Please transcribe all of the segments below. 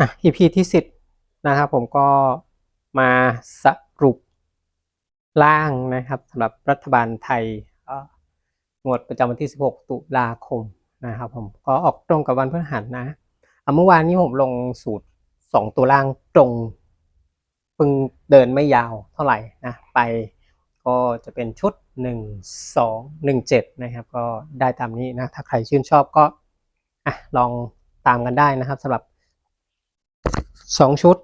อะ EP ที่สิบนะครับผมก็มาสรุปร่างนะครับสำหรับรัฐบาลไทยเอ่องวดประจำวันที่ 16 ตุลาคมนะครับผมก็ออกตรงกับวันพฤหัสนะเมื่อวานนี้ผมลงสูตร 2 ตัวล่างตรงเพิ่งเดินไม่ยาวเท่าไหร่นะไปก็จะเป็นชุด 1 2 1 7 นะครับ ก็ได้ตามนี้นะ ถ้าใครชื่นชอบก็อะลองตามกันได้นะครับสำหรับ สองชุด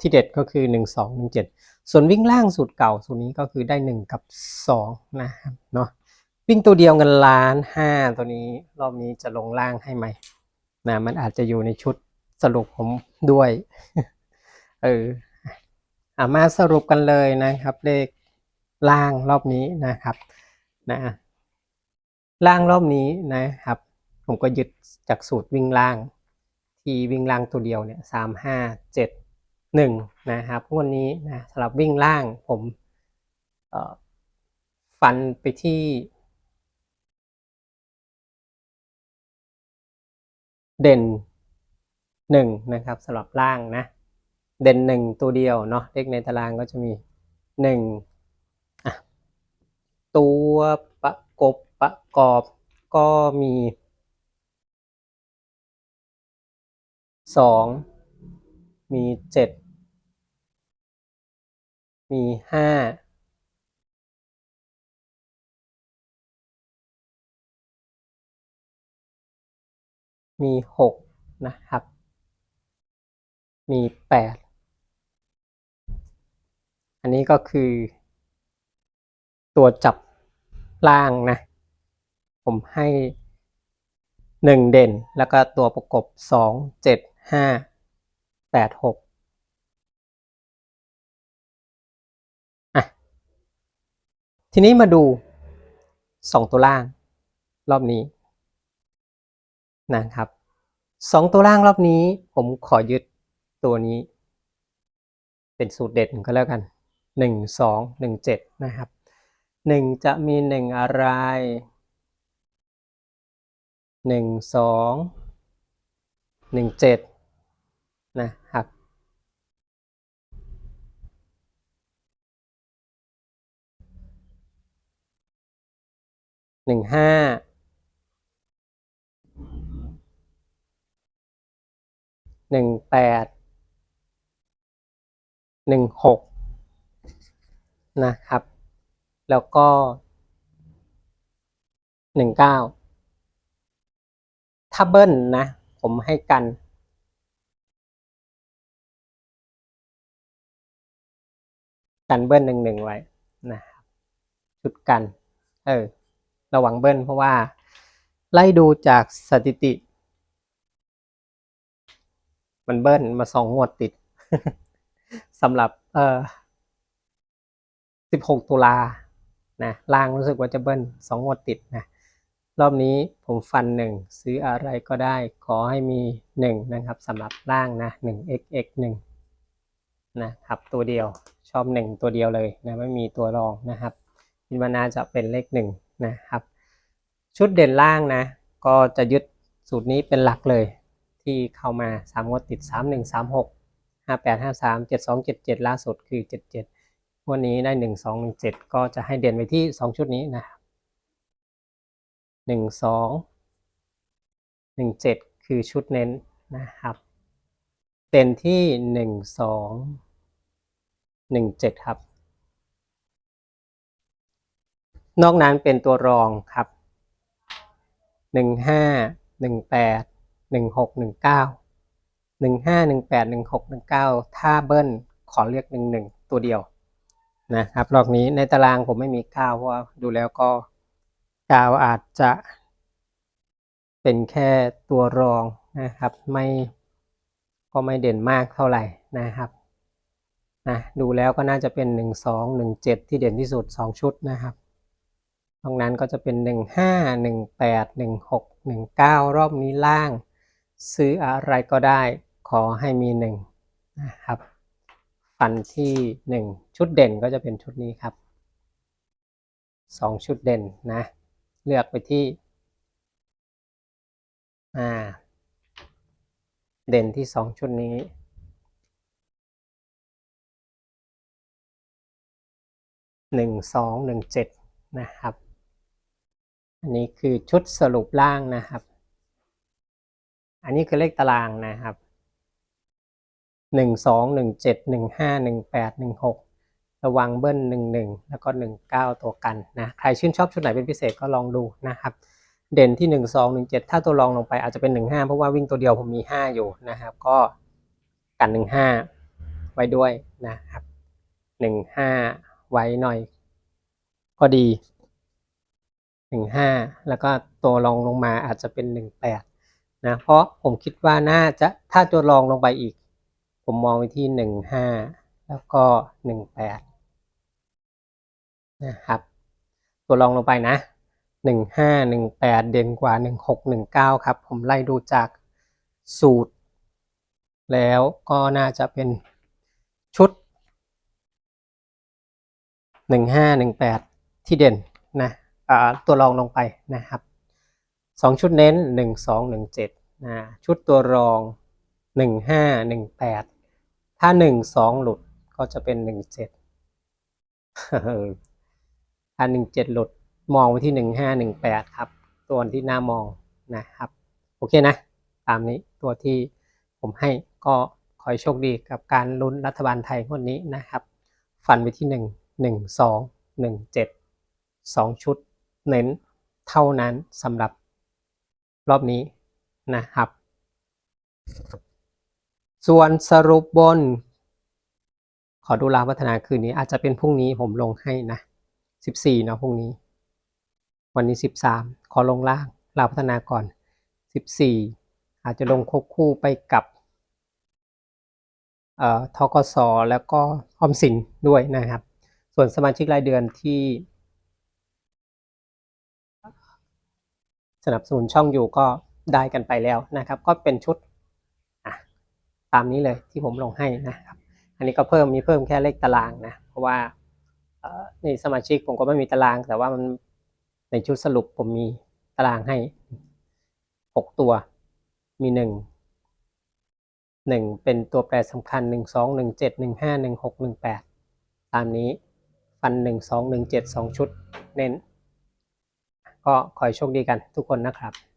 ที่เด็ดก็คือหนึ่งสองหนึ่งเจ็ดส่วนวิ่งล่างสูตรเก่าสูตรนี้ก็คือได้หนึ่งกับสองนะครับเนาะวิ่งตัวเดียวเงินล้านห้าตัวนี้รอบนี้จะลงล่างให้ไหมนะมันอาจจะอยู่ในชุดสรุปผมด้วยเอออะมาสรุปกันเลยนะครับ เลขล่างรอบนี้นะครับนะล่างรอบนี้นะครับ ผมก็ยึดจากสูตรวิ่งล่าง ที่วิ่งล่างตัวเดียวเนี่ยสามห้าเจ็ดหนึ่งนะครับงวดนี้นะสำหรับวิ่งล่างผมฟันไปที่เด่นหนึ่งนะครับสำหรับล่างนะเด่นหนึ่งตัวเดียวเนาะเลขในตารางก็จะมีหนึ่งตัวประกบประกอบก็มี สองมีเจ็ดมีห้ามีหกนะครับ มีแปดอันนี้ก็คือ ตัวจับล่างนะ ผมให้หนึ่งเด่นแล้วก็ตัวประกบสองเจ็ด ห้าแปดหกอะ ทีนี้มาดูสองตัวล่าง รอบนี้นะครับสองตัวล่างรอบนี้ผมขอยึดตัวนี้ เป็นสูตรเด็ดก็แล้วกันหนึ่งสองหนึ่งเจ็ดนะครับหนึ่งจะมีหนึ่งอะไรหนึ่งสองหนึ่งเจ็ด นะครับ หนึ่งห้าหนึ่งแปดหนึ่งหกนะครับ แล้วก็หนึ่งเก้าถ้าเบิ้ลนะ ผมให้กัน กันเบิ้ลหนึ่งหนึ่งไว้นะครับชุดกัน เออ ระวังเบิ้ลเพราะว่า ไล่ดูจากสถิติ มันเบิ้ลมาสองงวดติดสำหรับ เออสิบหกตุลานะล่างรู้สึกว่าจะเบิ้ลสองงวดติดนะรอบนี้ผมฟันหนึ่งซื้ออะไรก็ได้ขอให้มีหนึ่งนะครับสำหรับล่างนะหนึ่ง xx หนึ่งนะครับตัวเดียว ชอบหนึ่งตัวเดียวเลยนะไม่มีตัวรองนะครับคิดว่าน่าจะเป็นเลขหนึ่งนะครับชุดเด่นล่างนะก็จะยึดสูตรนี้เป็นหลักเลยที่เข้ามาสามงวดติดสามหนึ่งสามหกห้าแปดห้าสามเจ็ดสองเจ็ดเจ็ดล่าสุดคือเจ็ดเจ็ดวันนี้ได้หนึ่งสองหนึ่งเจ็ดก็จะให้เด่นไปที่สองชุดนี้นะครับหนึ่งสองหนึ่งเจ็ดคือชุดเน้นนะครับ เด่นที่หนึ่ งสองหนึ่งเจ็ดครับ นอกนั้นเป็นตัวรองครับหนึ่งห้าหนึ่งแปดหนึ่งหกหนึ่งเก้าหนึ่งห้าหนึ่งแปดหนึ่งหกหนึ่งเก้าถ้าเบิ้ลขอเรียกหนึ่งหนึ่งตัวเดียวนะครับรอบนี้ในตารางผมไม่มีเก้าเพราะว่าดูแล้วก็กาวอาจจะเป็นแค่ตัวรองนะครับ ไม่ก็ไม่เด่นมากเท่าไหร่นะครับ นะดูแล้วก็น่าจะเป็น 1 2 1 7 ที่เด่นที่สุด 2 ชุดนะครับตรงนั้นก็จะเป็น 1 5 1 8 1 6 1 9 รอบนี้ล่าง ซื้ออะไรก็ได้ขอให้มี 1 นะครับ ฟันที่ 1 ชุดเด่นก็จะเป็นชุดนี้ครับสองชุดเด่นนะ เลือกไปที่อ่าเด่นที่สองชุดนี้ หนึ่งสองหนึ่งเจ็ดนะครับ อันนี้คือชุดสรุปล่างนะครับ อันนี้คือเลขตารางนะครับหนึ่งสองหนึ่งเจ็ดหนึ่งห้าหนึ่งแปดหนึ่งหกระวังเบิ้ลหนึ่งหนึ่งแล้วก็หนึ่งเก้าตัวกันนะ ใครชื่นชอบชุดไหนเป็นพิเศษก็ลองดูนะครับ เด่นที่หนึ่งสองหนึ่งเจ็ดถ้าตัวรองลงไปอาจจะเป็นหนึ่งห้าเพราะว่าวิ่งตัวเดียวผมมีห้าอยู่นะครับ ก็กันหนึ่งห้าไว้ด้วยนะครับหนึ่งห้า ไว้หน่อย ก็ดีหนึ่งห้าแล้วก็ตัวรองลงมาอาจจะเป็นหนึ่งแปดนะเพราะผมคิดว่าน่าจะถ้าตัวรองลงไปอีก ผมมองไปที่หนึ่งห้าแล้วก็หนึ่งแปดนะครับ ตัวรองลงไปนะหนึ่งห้าหนึ่งแปดเด่นกว่าหนึ่งหกหนึ่งเก้าครับ ผมไล่ดูจากสูตร แล้วก็น่าจะเป็นชุด หนึ่งห้าหนึ่งแปดที่เด่นนะตัวรองลงไปนะครับสองชุดเน้นหนึ่งสองหนึ่งเจ็ดนะชุดตัวรองหนึ่งห้าหนึ่งแปดถ้าหนึ่งสองหลุดก็จะเป็นหนึ่งเจ็ดถ้าหนึ่งเจ็ดหลุดมองไปที่หนึ่งห้าหนึ่งแปดครับ ตัวที่น่ามองนะครับ โอเคนะ ตามนี้ตัวที่ผมให้ก็ขอโชคดีกับการลุ้นรัฐบาลไทยวดนี้นะครับ ฟันไปที่หนึ่ง นึ่งหนึ่งสองหนึ่งเจ็ดสองชุด เน้นเท่านั้นสำหรับรอบนี้นะครับ ส่วนสรุปบน ขอดูรางพัฒนาคืนนี้อาจจะเป็นพรุ่งนี้ผมลงให้นะ 14 เนาะพรุ่งนี้ วันนี้ 13 ขอลงล่างราพัฒนาก่อน 14 อาจจะลงควบคู่ไปกับเอ่อทกสแล้วก็ออมสินด้วยนะครับ ส่วนสมาชิกรายเดือนที่ สนับสนุนช่องอยู่ก็ได้กันไปแล้วนะครับ ก็เป็นชุดตามนี้เลยที่ผมลงให้นะครับ อันนี้ก็เพิ่มมีเพิ่มแค่เลขตารางนะ เพราะว่าในสมาชิกผมก็ไม่มีตาราง แต่ว่ามันในชุดสรุปผมมีตารางให้หกตัว มีหนึ่งหนึ่งเป็นตัวแปรสำคัญหนึ่งสองหนึ่งเจ็ดหนึ่งห้าหนึ่งหกหนึ่งแปดตามนี้ ฟันหนึ่งสองหนึ่งเจ็ดสองชุดเน้น ก็ขอให้โชคดีกันทุกคนนะครับ